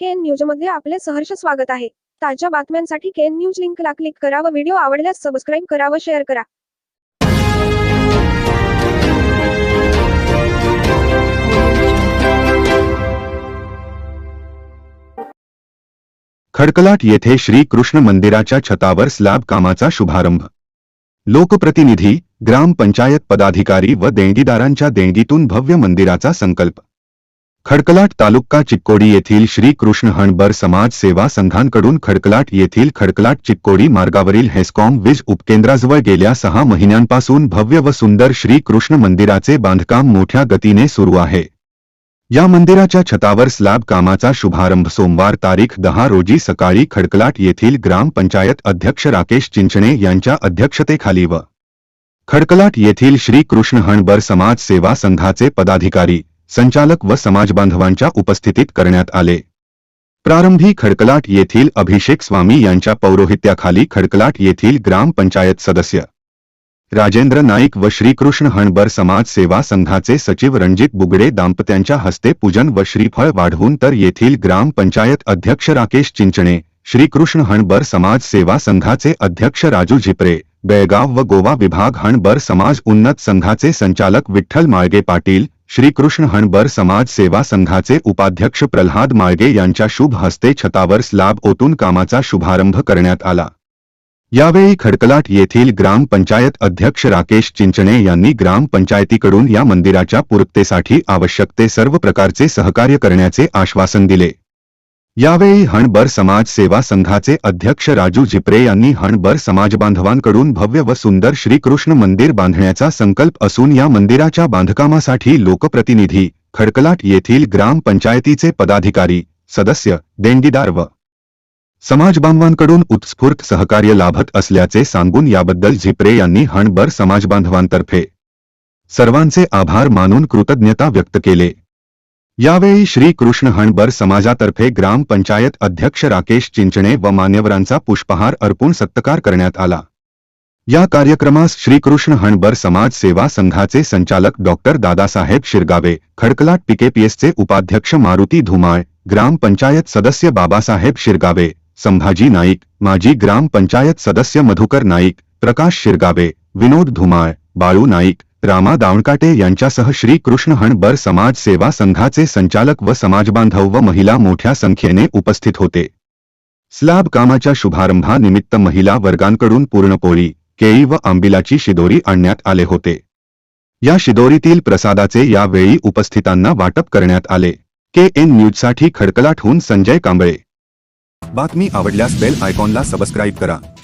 केन न्यूजमध्ये आपले सहर्ष स्वागत आहे. ताज्या बातम्यांसाठी केन न्यूज लिंकला क्लिक करा व व्हिडिओ आवडल्यास सबस्क्राईब करा व शेअर करा. खडकलाट येथे श्री कृष्ण मंदिराच्या छतावर स्लॅब कामाचा शुभारंभ. लोकप्रतिनिधी ग्रामपंचायत पदाधिकारी व देणगीदारांच्या देणगीतून भव्य मंदिराचा संकल्प. खडकलाट तालुका चिक्कोडी येथील श्री कृष्ण हणबर समाज सेवा संघांकडून खडकलाट येथील खडकलाट चिक्कोडी मार्गावरील हेस्कॉम वीज उपकेंद्राजवळ गेल्या सहा महिन्यांपासून भव्य व सुंदर श्री कृष्ण मंदिराचे बांधकाम मोठ्या गतीने सुरू आहे. या मंदिराच्या छतावर स्लॅब कामाचा शुभारंभ सोमवार तारीख दहा रोजी सकाळी खडकलाट येथील ग्रामपंचायत अध्यक्ष राकेश चिंचणे यांच्या अध्यक्षतेखाली व खडकलाट येथील श्री कृष्ण हणबर समाज सेवा संघाचे पदाधिकारी संचालक व समाजबांधवांच्या उपस्थितीत करण्यात आले. प्रारंभी खडकलाट येथील अभिषेक स्वामी यांच्या पौरोहित्याखाली खडकलाट येथील ग्रामपंचायत सदस्य. राजेंद्र नाईक व श्रीकृष्ण हणबर समाज सेवा संघाचे सचिव रणजित बुगडे दाम्पत्यांच्या हस्ते पूजन व श्रीफळ वाढवून तर येथील ग्रामपंचायत अध्यक्ष राकेश चिंचणे श्रीकृष्ण हणबर समाज सेवा संघाचे अध्यक्ष राजू झिपरे बेळगाव व गोवा विभाग हणबर समाज उन्नत संघाचे संचालक विठ्ठल माळगे पाटील श्रीकृष्ण हणबर समाज सेवा संघाचे उपाध्यक्ष प्रल्हाद माळगे यांच्या शुभ हस्ते छतावर स्लॅब ओतून कामाचा शुभारंभ करण्यात आला. यावेळी खडकलाट येथील ग्रामपंचायत अध्यक्ष राकेश चिंचणे यांनी ग्रामपंचायतीकडून या मंदिराच्या पूर्ततेसाठी आवश्यक ते सर्व प्रकारचे सहकार्य करण्याचे आश्वासन दिले. यावेळी हणबर समाज सेवा संघाचे अध्यक्ष राजू झिपरे यांनी हणबर समाजबांधवांकडून भव्य व सुंदर श्रीकृष्ण मंदिर बांधण्याचा संकल्प असून या मंदिराच्या बांधकामासाठी लोकप्रतिनिधी खडकलाट येथील ग्रामपंचायतीचे पदाधिकारी सदस्य देणगीदार व समाजबांधवांकडून उत्स्फूर्त सहकार्य लाभत असल्याचे सांगून याबद्दल झिपरे यांनी हणबर समाजबांधवांतर्फे सर्वांचे आभार मानून कृतज्ञता व्यक्त केले. यावेळी श्री कृष्ण हणबर समाजातर्फे ग्रामपंचायत अध्यक्ष राकेश चिंचणे व मान्यवरांचा पुष्पहार अर्पून सत्कार आला. या कार्यक्रमास श्रीकृष्ण हणबर समाज सेवा संघाचे संचालक डॉक्टर दादासाहेब शिरगावे खडकलाट पीकेपीएसचे उपाध्यक्ष मारुति मारुती धुमाळ ग्रामपंचायत सदस्य बाबासाहेब शिरगावे, संभाजी नाईक, माजी ग्रामपंचायत सदस्य मधुकर नाईक, प्रकाश शिरगावे, विनोद धुमाळ, बाळू नाईक रामा दावणकाटे यांच्यासह श्री कृष्ण हणबर समाज सेवा संघाचे संचालक व समाजबांधव व महिला मोठ्या संख्येने उपस्थित होते. स्लॅब कामाच्या शुभारंभानिमित्त महिला वर्गांकडून पूर्णपोळी केळी व आंबिलाची शिदोरी आणण्यात आले होते. या शिदोरीतील प्रसादाचे यावेळी उपस्थितांना वाटप करण्यात आले. के एन न्यूजसाठी खडकलाटहून संजय कांबळे. बातमी आवडल्यास बेल आयकॉनला सबस्क्राईब करा.